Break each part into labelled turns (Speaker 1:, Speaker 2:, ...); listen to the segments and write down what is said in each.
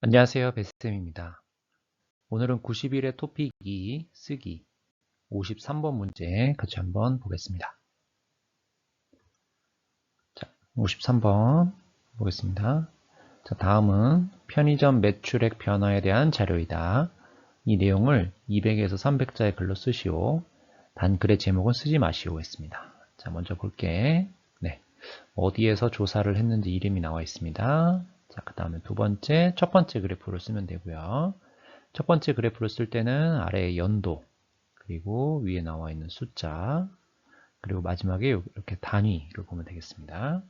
Speaker 1: 안녕하세요. 베스쌤입니다. 오늘은 90일의 토픽 2 쓰기 53번 문제 같이 한번 보겠습니다. 자, 53번 보겠습니다. 자, 다음은 편의점 매출액 변화에 대한 자료이다. 이 내용을 200에서 300자의 글로 쓰시오. 단 글의 제목은 쓰지 마시오 했습니다. 자, 먼저 볼게. 네. 어디에서 조사를 했는지 이름이 나와 있습니다. 자, 그 다음에 두 번째, 첫 번째 그래프를 쓰면 되고요. 첫 번째 그래프를 쓸 때는 아래에 연도, 그리고 위에 나와 있는 숫자, 그리고 마지막에 이렇게 단위를 보면 되겠습니다.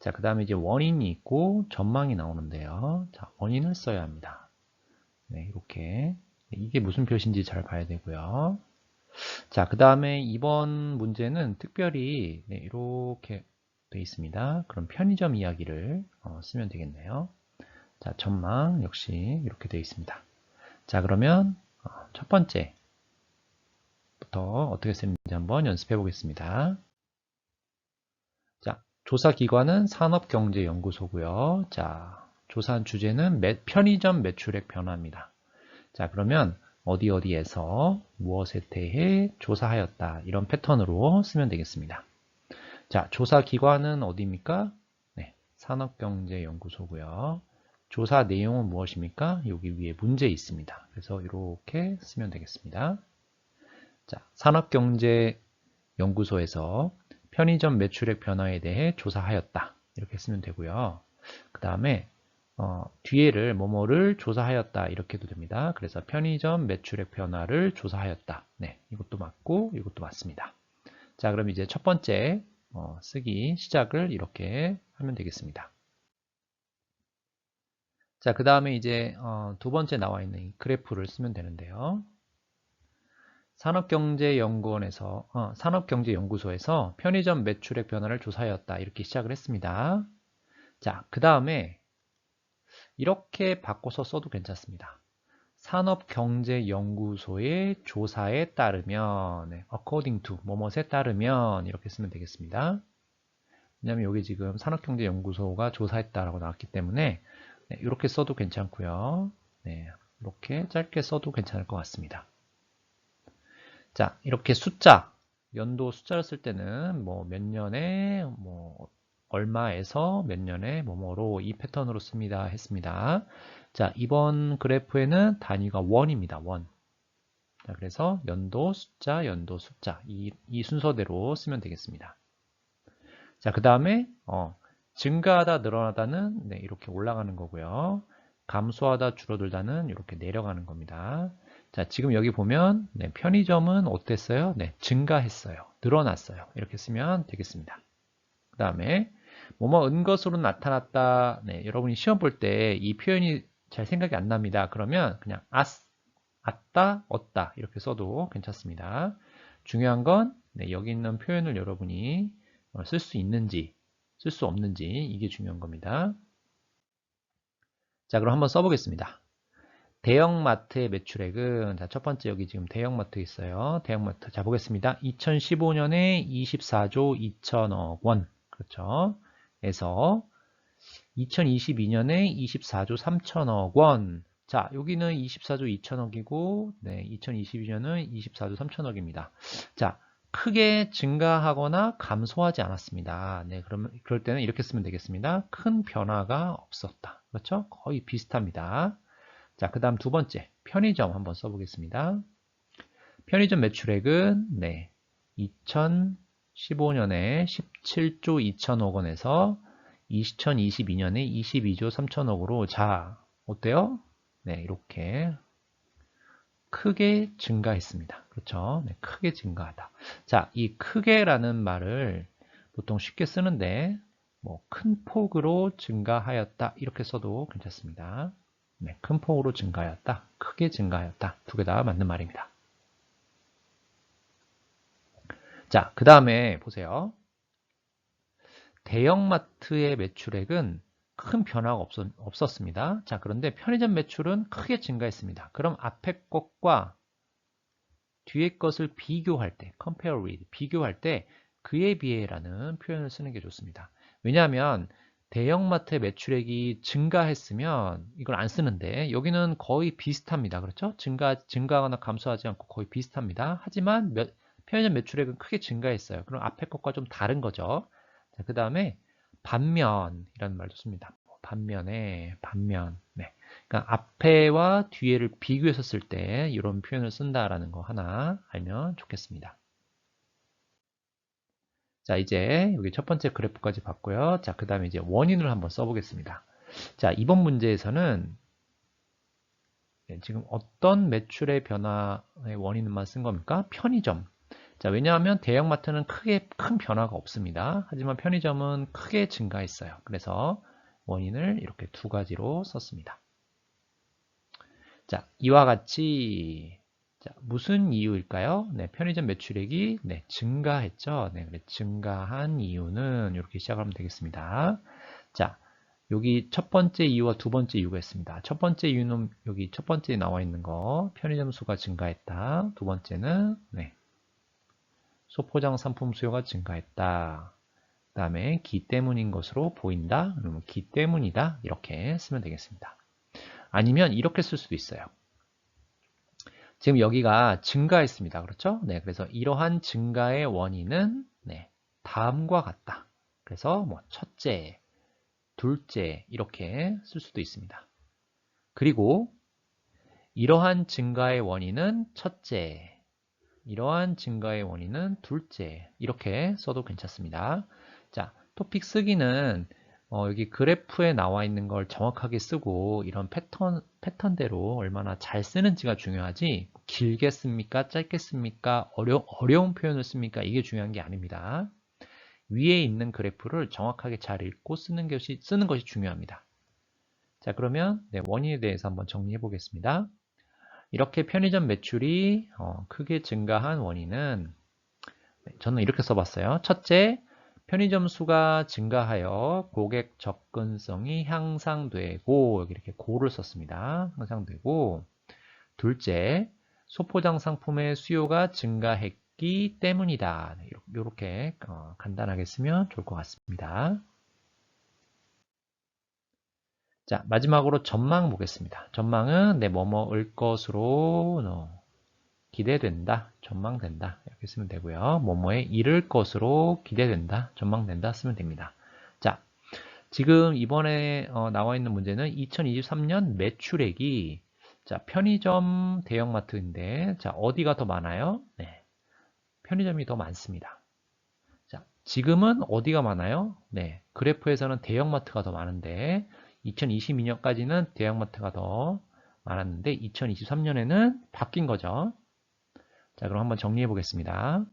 Speaker 1: 자, 그 다음에 이제 원인이 있고 전망이 나오는데요. 자, 원인을 써야 합니다. 네, 이렇게. 이게 무슨 표시인지 잘 봐야 되고요. 자, 그 다음에 이번 문제는 특별히 네, 이렇게 되어 있습니다. 그럼 편의점 이야기를 어, 쓰면 되겠네요. 자, 전망 역시 이렇게 되어 있습니다. 자, 그러면 어, 첫 번째부터 어떻게 쓰는지 한번 연습해 보겠습니다. 자, 조사 기관은 산업경제연구소고요. 자, 조사한 주제는 매, 편의점 매출액 변화입니다. 자, 그러면 어디 어디에서 무엇에 대해 조사하였다 이런 패턴으로 쓰면 되겠습니다. 자, 조사 기관은 어디입니까? 네, 산업경제연구소고요. 조사 내용은 무엇입니까? 여기 위에 문제 있습니다. 그래서 이렇게 쓰면 되겠습니다. 자, 산업경제연구소에서 편의점 매출액 변화에 대해 조사하였다. 이렇게 쓰면 되고요. 그 다음에 어, 뒤에를 뭐뭐를 조사하였다 이렇게 해도 됩니다. 그래서 편의점 매출액 변화를 조사하였다. 네, 이것도 맞고 이것도 맞습니다. 자, 그럼 이제 첫 번째 어, 쓰기 시작을 이렇게 하면 되겠습니다. 자, 그 다음에 이제 어, 두 번째 나와 있는 이 그래프를 쓰면 되는데요. 산업경제연구원에서 어, 산업경제연구소에서 편의점 매출액 변화를 조사하였다 이렇게 시작을 했습니다. 자, 그 다음에 이렇게 바꿔서 써도 괜찮습니다. 산업경제연구소의 조사에 따르면 네, according to 뭐뭐에 따르면 이렇게 쓰면 되겠습니다. 왜냐하면 여기 지금 산업경제연구소가 조사했다라고 나왔기 때문에 네, 이렇게 써도 괜찮고요. 네, 이렇게 짧게 써도 괜찮을 것 같습니다. 자, 이렇게 숫자, 연도 숫자를 쓸 때는 뭐 몇 년에 뭐 얼마에서 몇 년에 뭐뭐로 이 패턴으로 씁니다 했습니다. 자, 이번 그래프에는 단위가 원입니다. 원. 자, 그래서 연도 숫자, 연도 숫자 이, 이 순서대로 쓰면 되겠습니다. 자, 그 다음에 어, 증가하다, 늘어나다는 네, 이렇게 올라가는 거고요. 감소하다, 줄어들다는 이렇게 내려가는 겁니다. 자, 지금 여기 보면 네, 편의점은 어땠어요? 네, 증가했어요. 늘어났어요. 이렇게 쓰면 되겠습니다. 그 다음에 뭐뭐 은 것으로 나타났다. 네, 여러분이 시험 볼 때 이 표현이 잘 생각이 안 납니다. 그러면 그냥 아스, 아따, 얻다 이렇게 써도 괜찮습니다. 중요한 건 네, 여기 있는 표현을 여러분이 어, 쓸수 있는지 쓸 수 없는지 이게 중요한 겁니다. 자 그럼 한번 써보겠습니다. 대형마트의 매출액은 자, 첫 번째 여기 지금 대형마트 있어요. 대형마트 자 보겠습니다. 2015년에 24조 2천억 원 그렇죠. 에서 2022년에 24조 3천억 원. 자, 여기는 24조 2천억이고, 네, 2022년은 24조 3천억입니다. 자, 크게 증가하거나 감소하지 않았습니다. 네, 그러면 그럴 때는 이렇게 쓰면 되겠습니다. 큰 변화가 없었다. 그렇죠? 거의 비슷합니다. 자, 그다음 두 번째 편의점 한번 써보겠습니다. 편의점 매출액은 네, 2015년에 17조 2천억 원에서 2022년에 22조 3천억으로 자 어때요? 네 이렇게 크게 증가했습니다. 그렇죠? 네, 크게 증가하다. 자, 이 크게라는 말을 보통 쉽게 쓰는데 뭐 큰 폭으로 증가하였다 이렇게 써도 괜찮습니다. 네, 큰 폭으로 증가하였다, 크게 증가하였다 두 개 다 맞는 말입니다. 자, 그 다음에 보세요. 대형마트의 매출액은 큰 변화가 없었, 없었 습니다. 자, 그런데 편의점 매출은 크게 증가했습니다. 그럼 앞에 것과 뒤에 것을 비교할 때, compare with, 비교할 때 그에 비해라는 표현을 쓰는 게 좋습니다. 왜냐하면 대형마트의 매출액이 증가했으면 이걸 안 쓰는데 여기는 거의 비슷합니다. 그렇죠? 증가, 증가하거나 감소하지 않고 거의 비슷합니다. 하지만 몇, 편의점 매출액은 크게 증가했어요. 그럼 앞에 것과 좀 다른 거죠. 그 다음에 반면이라는 말도 씁니다. 반면에 반면. 네. 그러니까 앞에와 뒤에를 비교해서 쓸 때 이런 표현을 쓴다라는 거 하나 알면 좋겠습니다. 자, 이제 여기 첫 번째 그래프까지 봤고요. 자, 그 다음에 이제 원인을 한번 써보겠습니다. 자, 이번 문제에서는 네, 지금 어떤 매출의 변화의 원인만 쓴 겁니까? 편의점. 자, 왜냐하면 대형마트는 크게 큰 변화가 없습니다. 하지만 편의점은 크게 증가했어요. 그래서 원인을 이렇게 두 가지로 썼습니다. 자, 이와 같이 자, 무슨 이유일까요? 네, 편의점 매출액이 네, 증가했죠. 네, 증가한 이유는 이렇게 시작하면 되겠습니다. 자, 여기 첫 번째 이유와 두 번째 이유가 있습니다. 첫 번째 이유는 여기 첫 번째 나와 있는 거 편의점 수가 증가했다. 두 번째는 네, 소포장 상품 수요가 증가했다. 그 다음에 기 때문인 것으로 보인다. 그러면 기 때문이다. 이렇게 쓰면 되겠습니다. 아니면 이렇게 쓸 수도 있어요. 지금 여기가 증가했습니다. 그렇죠? 네, 그래서 이러한 증가의 원인은 네, 다음과 같다. 그래서 뭐 첫째, 둘째 이렇게 쓸 수도 있습니다. 그리고 이러한 증가의 원인은 첫째, 이러한 증가의 원인은 둘째 이렇게 써도 괜찮습니다. 자, 토픽 쓰기는 어, 여기 그래프에 나와 있는 걸 정확하게 쓰고 이런 패턴, 패턴대로 얼마나 잘 쓰는지가 중요하지 길게 씁니까? 짧게 씁니까? 어려, 어려운 표현을 씁니까? 이게 중요한 게 아닙니다. 위에 있는 그래프를 정확하게 잘 읽고 쓰는 것이, 쓰는 것이 중요합니다. 자 그러면 네, 원인에 대해서 한번 정리해 보겠습니다. 이렇게 편의점 매출이 어, 크게 증가한 원인은 네, 저는 이렇게 써봤어요. 첫째, 편의점 수가 증가하여 고객 접근성이 향상되고 이렇게 고를 썼습니다. 향상되고 둘째, 소포장 상품의 수요가 증가했기 때문이다. 이렇게 어, 간단하게 쓰면 좋을 것 같습니다. 자 마지막으로 전망 보겠습니다. 전망은 내 뭐뭐 을 것으로 어, 기대된다, 전망된다 이렇게 쓰면 되고요. 뭐뭐에 이를 것으로 기대된다, 전망된다 쓰면 됩니다. 자, 지금 이번에 어, 나와 있는 문제는 2023년 매출액이 자 편의점 대형마트인데 자 어디가 더 많아요? 네, 편의점이 더 많습니다. 자 지금은 어디가 많아요? 네, 그래프에서는 대형마트가 더 많은데 2022년까지는 대형마트가 더 많았는데 2023년에는 바뀐 거죠. 자, 그럼 한번 정리해 보겠습니다.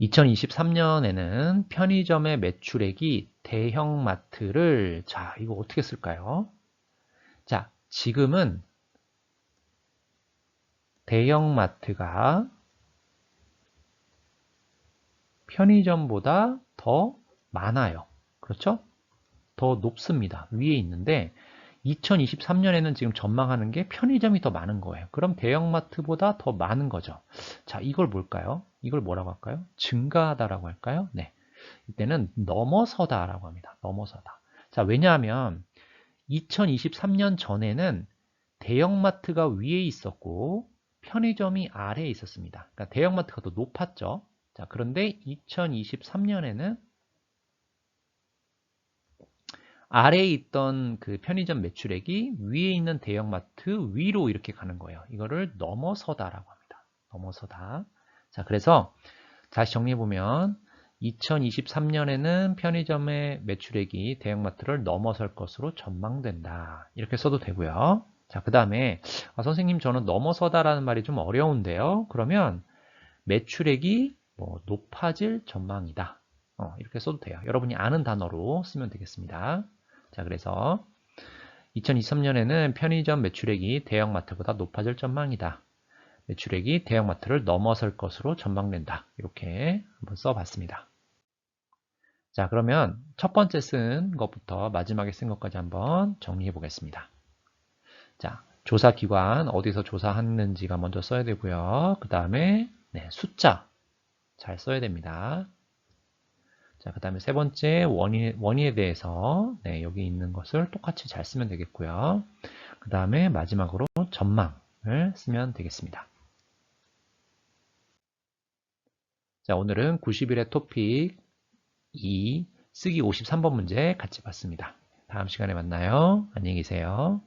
Speaker 1: 2023년에는 편의점의 매출액이 대형마트를 자, 이거 어떻게 쓸까요? 자, 지금은 대형마트가 편의점보다 더 많아요. 그렇죠? 더 높습니다. 위에 있는데 2023년에는 지금 전망하는 게 편의점이 더 많은 거예요. 그럼 대형마트보다 더 많은 거죠. 자, 이걸 뭘까요? 이걸 뭐라고 할까요? 증가하다라고 할까요? 네. 이때는 넘어서다라고 합니다. 넘어서다. 자, 왜냐하면 2023년 전에는 대형마트가 위에 있었고 편의점이 아래에 있었습니다. 그러니까 대형마트가 더 높았죠. 자, 그런데 2023년에는 아래에 있던 그 편의점 매출액이 위에 있는 대형마트 위로 이렇게 가는 거예요. 이거를 넘어서다라고 합니다. 넘어서다. 자, 그래서 다시 정리해보면 2023년에는 편의점의 매출액이 대형마트를 넘어설 것으로 전망된다. 이렇게 써도 되고요. 자, 그 다음에 아, 선생님 저는 넘어서다라는 말이 좀 어려운데요. 그러면 매출액이 뭐 높아질 전망이다. 어, 이렇게 써도 돼요. 여러분이 아는 단어로 쓰면 되겠습니다. 자, 그래서 2023년에는 편의점 매출액이 대형마트보다 높아질 전망이다. 매출액이 대형마트를 넘어설 것으로 전망된다. 이렇게 한번 써봤습니다. 자, 그러면 첫 번째 쓴 것부터 마지막에 쓴 것까지 한번 정리해 보겠습니다. 자, 조사 기관 어디서 조사했는지가 먼저 써야 되고요. 그 다음에 네, 숫자 잘 써야 됩니다. 자, 그 다음에 세 번째 원인, 원인에 대해서 네, 여기 있는 것을 똑같이 잘 쓰면 되겠고요. 그 다음에 마지막으로 전망을 쓰면 되겠습니다. 자, 오늘은 90일의 토픽 2 쓰기 53번 문제 같이 봤습니다. 다음 시간에 만나요. 안녕히 계세요.